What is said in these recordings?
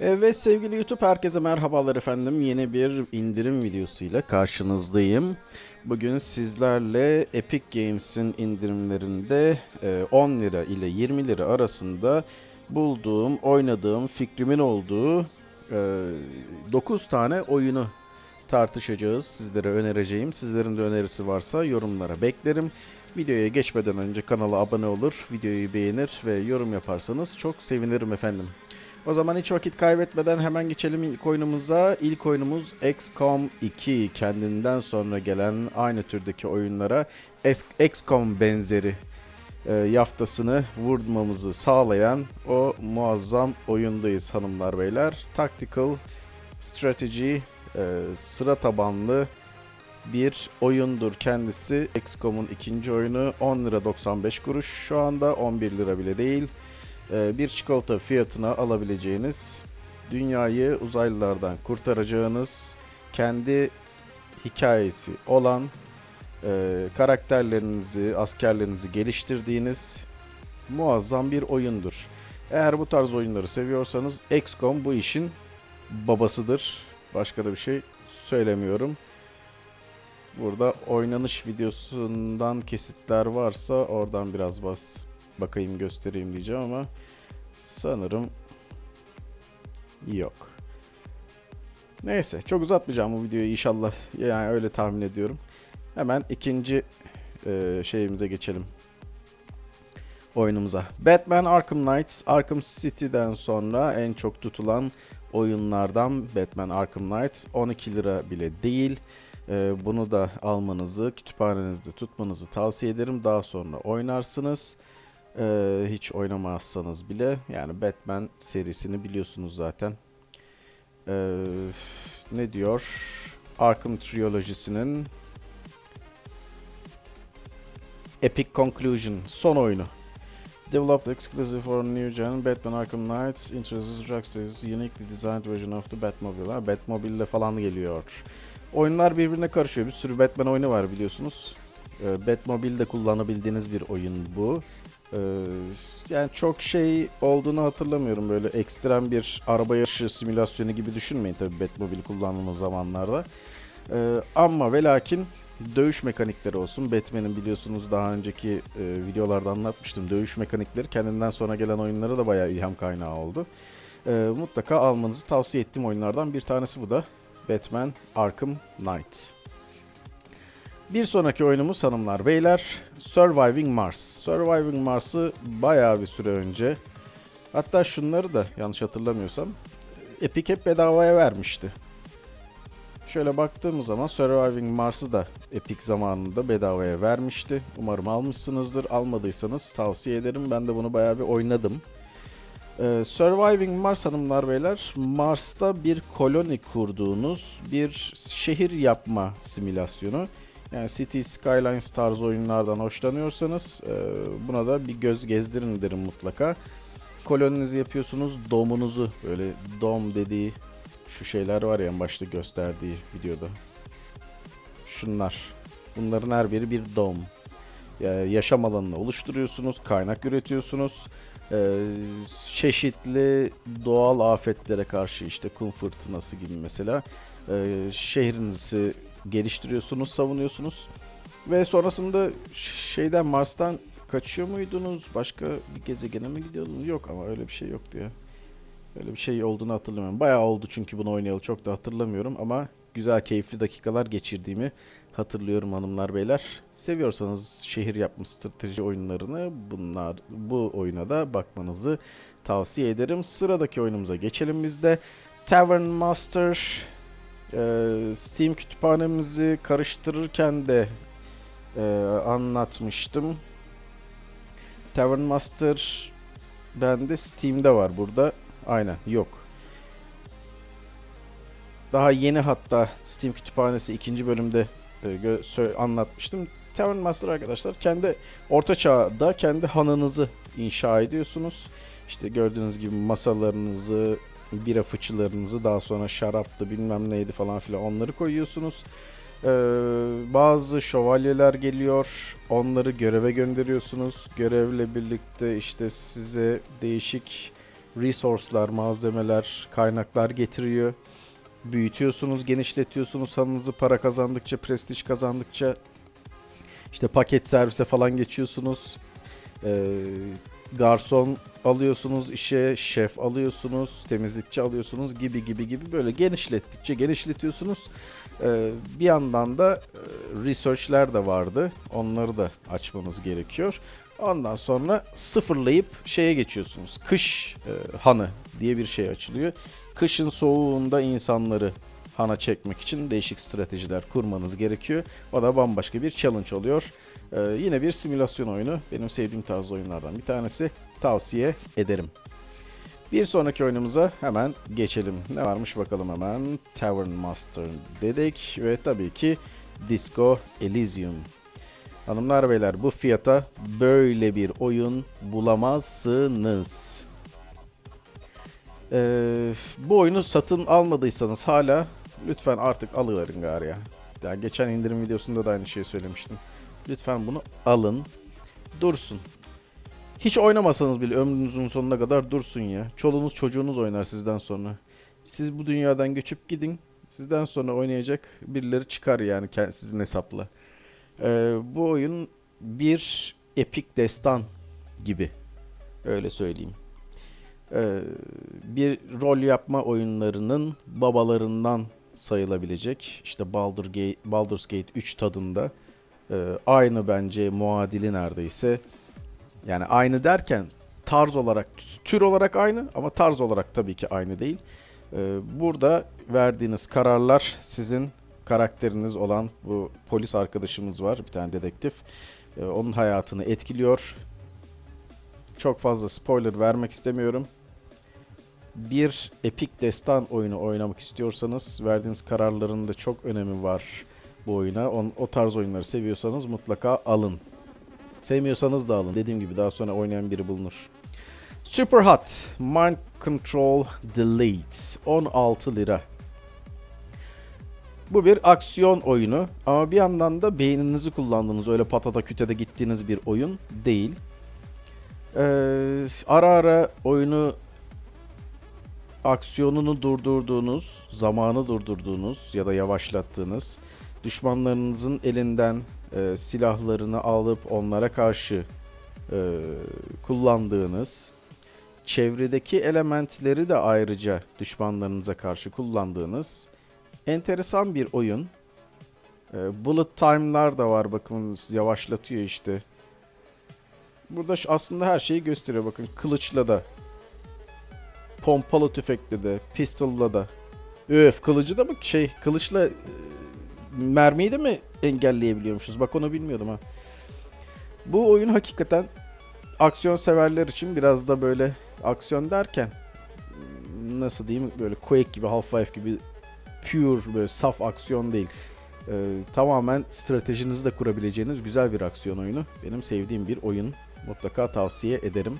Evet sevgili YouTube herkese merhabalar efendim. Yeni bir indirim videosuyla karşınızdayım. Bugün sizlerle Epic Games'in indirimlerinde e, 10 lira ile 20 lira arasında bulduğum, oynadığım, fikrimin olduğu e, 9 tane oyunu tartışacağız. Sizlere önereceğim. Sizlerin de önerisi varsa yorumlara beklerim. Videoya geçmeden önce kanala abone olur, videoyu beğenir ve yorum yaparsanız çok sevinirim efendim. O zaman hiç vakit kaybetmeden hemen geçelim ilk oyunumuza. İlk oyunumuz XCOM 2. Kendinden sonra gelen aynı türdeki oyunlara XCOM benzeri e, yaftasını vurmamızı sağlayan o muazzam oyundayız hanımlar beyler. Tactical Strategy e, sıra tabanlı bir oyundur kendisi. XCOM'un ikinci oyunu 10 lira 95 kuruş. Şu anda 11 lira bile değil. Ee, bir çikolata fiyatına alabileceğiniz, dünyayı uzaylılardan kurtaracağınız, kendi hikayesi olan, e, karakterlerinizi, askerlerinizi geliştirdiğiniz muazzam bir oyundur. Eğer bu tarz oyunları seviyorsanız XCOM bu işin babasıdır. Başka da bir şey söylemiyorum. Burada oynanış videosundan kesitler varsa oradan biraz bas bakayım göstereyim diyeceğim ama sanırım yok. Neyse çok uzatmayacağım bu videoyu inşallah yani öyle tahmin ediyorum. Hemen ikinci e, şeyimize geçelim. Oyunumuza. Batman Arkham Knight, Arkham City'den sonra en çok tutulan oyunlardan Batman Arkham Knight 12 lira bile değil. Ee, bunu da almanızı, kütüphanenizde tutmanızı tavsiye ederim. Daha sonra oynarsınız. Ee, hiç oynamazsanız bile yani Batman serisini biliyorsunuz zaten. Ee, ne diyor? Arkham Trilogy'sinin Epic Conclusion son oyunu. Developed exclusive for new gen Batman Arkham Knights introduces Rocksteady's uniquely designed version of the Batmobile. Ha, Batmobile ile falan geliyor. Oyunlar birbirine karışıyor. Bir sürü Batman oyunu var biliyorsunuz. Ee, Batmobile'de kullanabildiğiniz bir oyun bu. Ee, yani çok şey olduğunu hatırlamıyorum. Böyle ekstrem bir araba yarışı simülasyonu gibi düşünmeyin tabii Batmobile kullandığımız zamanlarda. Ee, ama ve lakin dövüş mekanikleri olsun. Batman'in biliyorsunuz daha önceki e, videolarda anlatmıştım. Dövüş mekanikleri kendinden sonra gelen oyunlara da bayağı ilham kaynağı oldu. Ee, mutlaka almanızı tavsiye ettiğim oyunlardan bir tanesi bu da. Batman Arkham Knight. Bir sonraki oyunumuz hanımlar beyler Surviving Mars. Surviving Mars'ı bayağı bir süre önce hatta şunları da yanlış hatırlamıyorsam Epic hep bedavaya vermişti. Şöyle baktığımız zaman Surviving Mars'ı da Epic zamanında bedavaya vermişti. Umarım almışsınızdır. Almadıysanız tavsiye ederim. Ben de bunu bayağı bir oynadım. Ee, Surviving Mars hanımlar beyler Mars'ta bir koloni kurduğunuz bir şehir yapma simülasyonu. Yani City Skylines tarzı oyunlardan hoşlanıyorsanız e, buna da bir göz gezdirin derim mutlaka. Koloninizi yapıyorsunuz, domunuzu böyle dom dediği şu şeyler var ya en başta gösterdiği videoda. Şunlar. Bunların her biri bir dom. Yani yaşam alanını oluşturuyorsunuz, kaynak üretiyorsunuz. Ee, çeşitli doğal afetlere karşı işte kum fırtınası gibi mesela e, şehrinizi geliştiriyorsunuz, savunuyorsunuz. Ve sonrasında şeyden Mars'tan kaçıyor muydunuz? Başka bir gezegene mi gidiyordunuz? Yok ama öyle bir şey yoktu ya. Öyle bir şey olduğunu hatırlamıyorum. Bayağı oldu çünkü bunu oynayalı çok da hatırlamıyorum ama güzel keyifli dakikalar geçirdiğimi hatırlıyorum hanımlar beyler. Seviyorsanız şehir yapma strateji oyunlarını bunlar bu oyuna da bakmanızı tavsiye ederim. Sıradaki oyunumuza geçelim biz de. Tavern Master Steam kütüphanemizi karıştırırken de e, anlatmıştım. Tavern Master bende Steam'de var burada. Aynen yok. Daha yeni hatta Steam kütüphanesi ikinci bölümde e, anlatmıştım. Tavern Master arkadaşlar kendi orta çağda kendi hanınızı inşa ediyorsunuz. İşte gördüğünüz gibi masalarınızı, bira fıçılarınızı daha sonra şaraptı bilmem neydi falan filan onları koyuyorsunuz. Ee, bazı şövalyeler geliyor. Onları göreve gönderiyorsunuz. Görevle birlikte işte size değişik resource'lar, malzemeler, kaynaklar getiriyor. Büyütüyorsunuz, genişletiyorsunuz. Hanınızı para kazandıkça, prestij kazandıkça işte paket servise falan geçiyorsunuz. Ee, garson alıyorsunuz işe, şef alıyorsunuz, temizlikçi alıyorsunuz gibi gibi gibi böyle genişlettikçe genişletiyorsunuz. Ee, bir yandan da e, research'ler de vardı. Onları da açmanız gerekiyor. Ondan sonra sıfırlayıp şeye geçiyorsunuz. Kış e, hanı diye bir şey açılıyor. Kışın soğuğunda insanları hana çekmek için değişik stratejiler kurmanız gerekiyor. O da bambaşka bir challenge oluyor. Ee, yine bir simülasyon oyunu. Benim sevdiğim tarz oyunlardan bir tanesi. Tavsiye ederim. Bir sonraki oyunumuza hemen geçelim. Ne varmış bakalım hemen. Tavern Master dedik ve tabii ki Disco Elysium. Hanımlar beyler bu fiyata böyle bir oyun bulamazsınız. Ee, bu oyunu satın almadıysanız hala lütfen artık alıverin gari ya. ya. Geçen indirim videosunda da aynı şeyi söylemiştim. Lütfen bunu alın. Dursun. Hiç oynamasanız bile ömrünüzün sonuna kadar dursun ya. Çoluğunuz çocuğunuz oynar sizden sonra. Siz bu dünyadan göçüp gidin. Sizden sonra oynayacak birileri çıkar yani sizin hesapla. Ee, bu oyun bir epik destan gibi. Öyle söyleyeyim. Ee, bir rol yapma oyunlarının babalarından sayılabilecek. İşte Baldur Gate, Baldur's Gate 3 tadında. Ee, aynı bence muadili neredeyse. Yani aynı derken tarz olarak, tür olarak aynı ama tarz olarak tabii ki aynı değil. Ee, burada verdiğiniz kararlar sizin karakteriniz olan bu polis arkadaşımız var, bir tane dedektif. Ee, onun hayatını etkiliyor. Çok fazla spoiler vermek istemiyorum. Bir epik destan oyunu oynamak istiyorsanız verdiğiniz kararların da çok önemi var bu oyuna. On, o tarz oyunları seviyorsanız mutlaka alın. Sevmiyorsanız da alın. Dediğim gibi daha sonra oynayan biri bulunur. Super Hot Mind Control Delete 16 lira. Bu bir aksiyon oyunu ama bir yandan da beyninizi kullandığınız öyle patata kütede gittiğiniz bir oyun değil. Ee, ara ara oyunu aksiyonunu durdurduğunuz, zamanı durdurduğunuz ya da yavaşlattığınız, düşmanlarınızın elinden e, silahlarını alıp onlara karşı e, kullandığınız, çevredeki elementleri de ayrıca düşmanlarınıza karşı kullandığınız enteresan bir oyun. E, bullet time'lar da var bakın yavaşlatıyor işte. Burada aslında her şeyi gösteriyor bakın kılıçla da pompalı tüfekle de pistol'la da öf kılıcı da mı şey kılıçla mermiyi de mi engelleyebiliyormuşuz? Bak onu bilmiyordum ha. Bu oyun hakikaten aksiyon severler için biraz da böyle aksiyon derken nasıl diyeyim böyle Quake gibi Half-Life gibi pure böyle saf aksiyon değil. Ee, tamamen stratejinizi de kurabileceğiniz güzel bir aksiyon oyunu. Benim sevdiğim bir oyun. Mutlaka tavsiye ederim.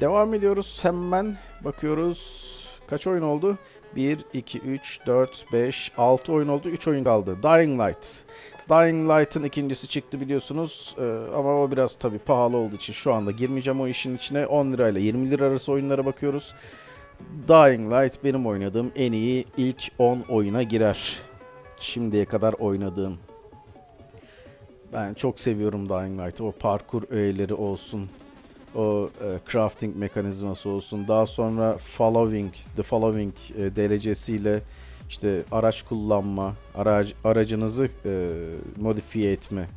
Devam ediyoruz hemen. Bakıyoruz. Kaç oyun oldu? 1, 2, 3, 4, 5, 6 oyun oldu. 3 oyun kaldı. Dying Light. Dying Light'ın ikincisi çıktı biliyorsunuz. Ee, ama o biraz tabii pahalı olduğu için şu anda girmeyeceğim o işin içine. 10 lirayla 20 lira arası oyunlara bakıyoruz. Dying Light benim oynadığım en iyi ilk 10 oyuna girer. Şimdiye kadar oynadığım. Ben çok seviyorum Dying Light'ı. O parkur öğeleri olsun. O e, crafting mekanizması olsun. Daha sonra following, the following e, derecesiyle işte araç kullanma, arac, aracınızı e, modifiye etme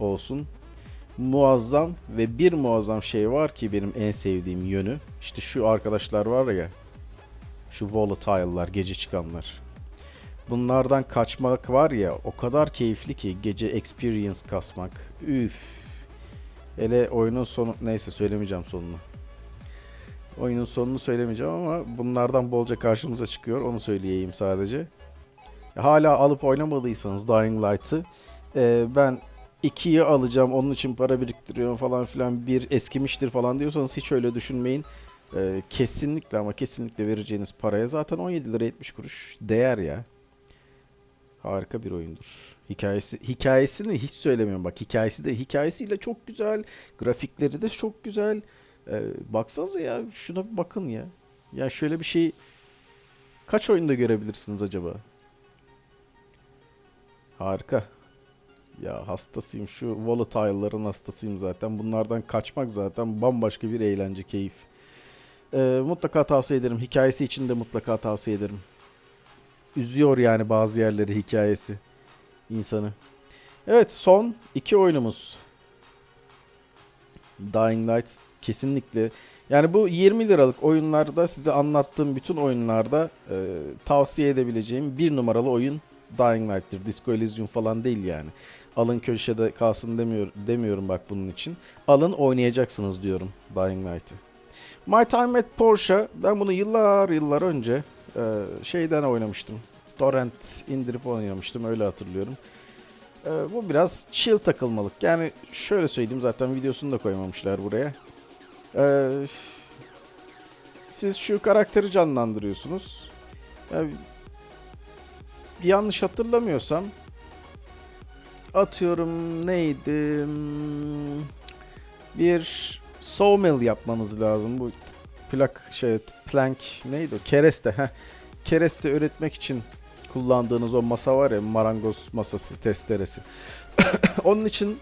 olsun. Muazzam ve bir muazzam şey var ki benim en sevdiğim yönü. İşte şu arkadaşlar var ya. Şu volatile'lar, gece çıkanlar. Bunlardan kaçmak var ya o kadar keyifli ki gece experience kasmak. Üf. Hele oyunun sonu neyse söylemeyeceğim sonunu. Oyunun sonunu söylemeyeceğim ama bunlardan bolca karşımıza çıkıyor. Onu söyleyeyim sadece. Hala alıp oynamadıysanız Dying Light'ı e, ben 2'yi alacağım onun için para biriktiriyorum falan filan bir eskimiştir falan diyorsanız hiç öyle düşünmeyin. E, kesinlikle ama kesinlikle vereceğiniz paraya zaten 17 lira 70 kuruş değer ya. Harika bir oyundur. Hikayesi hikayesini hiç söylemiyorum bak. Hikayesi de hikayesiyle çok güzel. Grafikleri de çok güzel. Ee, baksanıza ya şuna bir bakın ya. Ya şöyle bir şey kaç oyunda görebilirsiniz acaba? Harika. Ya hastasıyım şu volatile'ların hastasıyım zaten. Bunlardan kaçmak zaten bambaşka bir eğlence, keyif. Ee, mutlaka tavsiye ederim. Hikayesi için de mutlaka tavsiye ederim. Üzüyor yani bazı yerleri hikayesi insanı. Evet son iki oyunumuz. Dying Light kesinlikle. Yani bu 20 liralık oyunlarda size anlattığım bütün oyunlarda e, tavsiye edebileceğim bir numaralı oyun Dying Light'tir. Disco Elysium falan değil yani. Alın köşede kalsın demiyor, demiyorum bak bunun için. Alın oynayacaksınız diyorum Dying Light'ı. My Time at Porsche ben bunu yıllar yıllar önce e, şeyden oynamıştım. Torrent indirip oynamıştım öyle hatırlıyorum. E, bu biraz chill takılmalık. Yani şöyle söyleyeyim zaten videosunu da koymamışlar buraya. E, siz şu karakteri canlandırıyorsunuz. Yani, yanlış hatırlamıyorsam atıyorum neydi bir sawmill yapmanız lazım bu plak şey plank neydi o kereste heh. kereste üretmek için kullandığınız o masa var ya marangoz masası testeresi onun için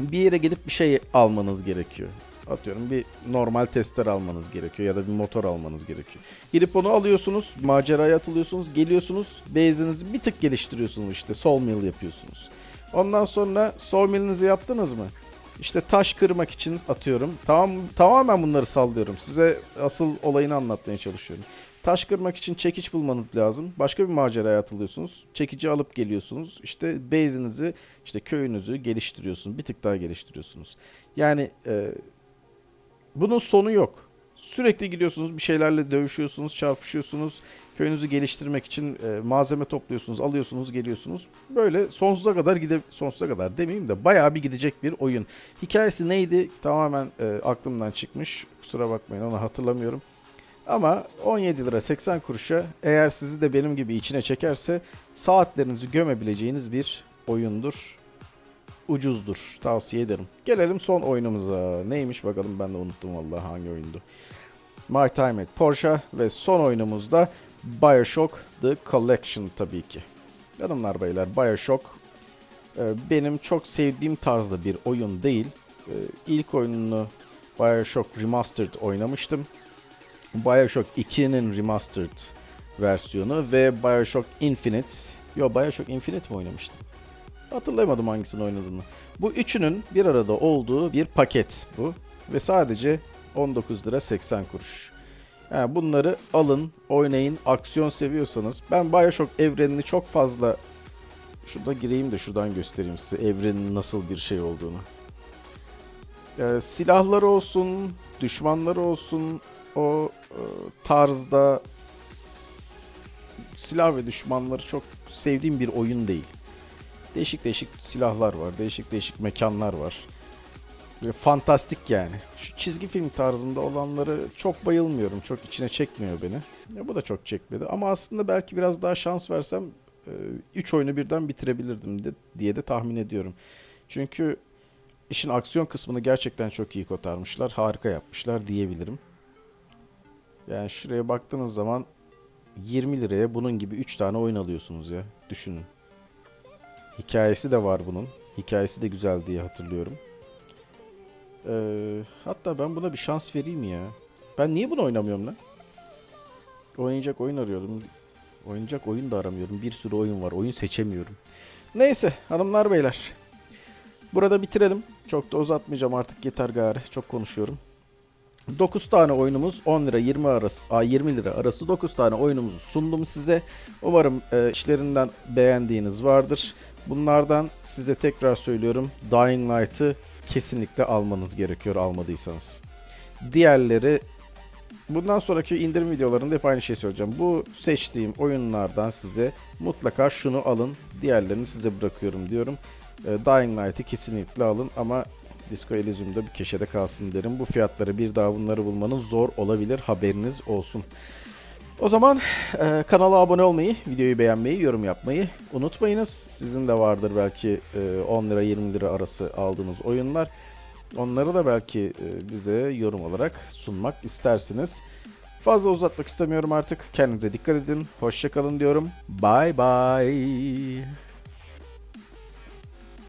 bir yere gidip bir şey almanız gerekiyor atıyorum bir normal tester almanız gerekiyor ya da bir motor almanız gerekiyor. Gidip onu alıyorsunuz, maceraya atılıyorsunuz, geliyorsunuz, base'inizi bir tık geliştiriyorsunuz işte, sawmill yapıyorsunuz. Ondan sonra sawmill'inizi yaptınız mı? İşte taş kırmak için atıyorum. Tamam tamamen bunları sallıyorum. Size asıl olayını anlatmaya çalışıyorum. Taş kırmak için çekiç bulmanız lazım. Başka bir maceraya atılıyorsunuz. Çekici alıp geliyorsunuz. İşte base'inizi, işte köyünüzü geliştiriyorsunuz. Bir tık daha geliştiriyorsunuz. Yani e, bunun sonu yok. Sürekli gidiyorsunuz bir şeylerle dövüşüyorsunuz, çarpışıyorsunuz. Köyünüzü geliştirmek için e, malzeme topluyorsunuz, alıyorsunuz, geliyorsunuz. Böyle sonsuza kadar gide sonsuza kadar demeyeyim de bayağı bir gidecek bir oyun. Hikayesi neydi? Tamamen e, aklımdan çıkmış. Kusura bakmayın onu hatırlamıyorum. Ama 17 lira 80 kuruşa eğer sizi de benim gibi içine çekerse saatlerinizi gömebileceğiniz bir oyundur. Ucuzdur. Tavsiye ederim. Gelelim son oyunumuza. Neymiş bakalım ben de unuttum vallahi hangi oyundu. My Time at Porsche ve son oyunumuzda Bioshock The Collection tabii ki. Hanımlar beyler Bioshock e, benim çok sevdiğim tarzda bir oyun değil. E, İlk oyununu Bioshock Remastered oynamıştım. Bioshock 2'nin Remastered versiyonu ve Bioshock Infinite. Yo Bioshock Infinite mi oynamıştım? Hatırlayamadım hangisini oynadığını. Bu üçünün bir arada olduğu bir paket bu. Ve sadece 19 lira 80 kuruş. Yani bunları alın, oynayın, aksiyon seviyorsanız. Ben Bioshock evrenini çok fazla... Şurada gireyim de şuradan göstereyim size evrenin nasıl bir şey olduğunu. Ee, silahları olsun, düşmanları olsun, o e, tarzda silah ve düşmanları çok sevdiğim bir oyun değil. Değişik değişik silahlar var, değişik değişik mekanlar var. Fantastik yani. Şu çizgi film tarzında olanları çok bayılmıyorum. Çok içine çekmiyor beni. Ya bu da çok çekmedi. Ama aslında belki biraz daha şans versem 3 oyunu birden bitirebilirdim de, diye de tahmin ediyorum. Çünkü işin aksiyon kısmını gerçekten çok iyi kotarmışlar. Harika yapmışlar diyebilirim. Yani şuraya baktığınız zaman 20 liraya bunun gibi 3 tane oyun alıyorsunuz ya. Düşünün. Hikayesi de var bunun. Hikayesi de güzel diye hatırlıyorum. Ee, hatta ben buna bir şans vereyim ya. Ben niye bunu oynamıyorum lan? Oynayacak oyun arıyordum. Oynayacak oyun da aramıyorum. Bir sürü oyun var. Oyun seçemiyorum. Neyse hanımlar beyler. Burada bitirelim. Çok da uzatmayacağım artık yeter gari. Çok konuşuyorum. 9 tane oyunumuz 10 lira 20 arası a 20 lira arası 9 tane oyunumuzu sundum size. Umarım e, işlerinden beğendiğiniz vardır. Bunlardan size tekrar söylüyorum Dying Light'ı kesinlikle almanız gerekiyor almadıysanız. Diğerleri bundan sonraki indirim videolarında hep aynı şey söyleyeceğim. Bu seçtiğim oyunlardan size mutlaka şunu alın. Diğerlerini size bırakıyorum diyorum. E, Dying Light'ı kesinlikle alın ama Disco Elysium'da bir köşede kalsın derim. Bu fiyatları bir daha bunları bulmanız zor olabilir. Haberiniz olsun. O zaman e, kanala abone olmayı, videoyu beğenmeyi, yorum yapmayı unutmayınız. Sizin de vardır belki e, 10 lira 20 lira arası aldığınız oyunlar. Onları da belki e, bize yorum olarak sunmak istersiniz. Fazla uzatmak istemiyorum artık. Kendinize dikkat edin. Hoşçakalın diyorum. Bye bye.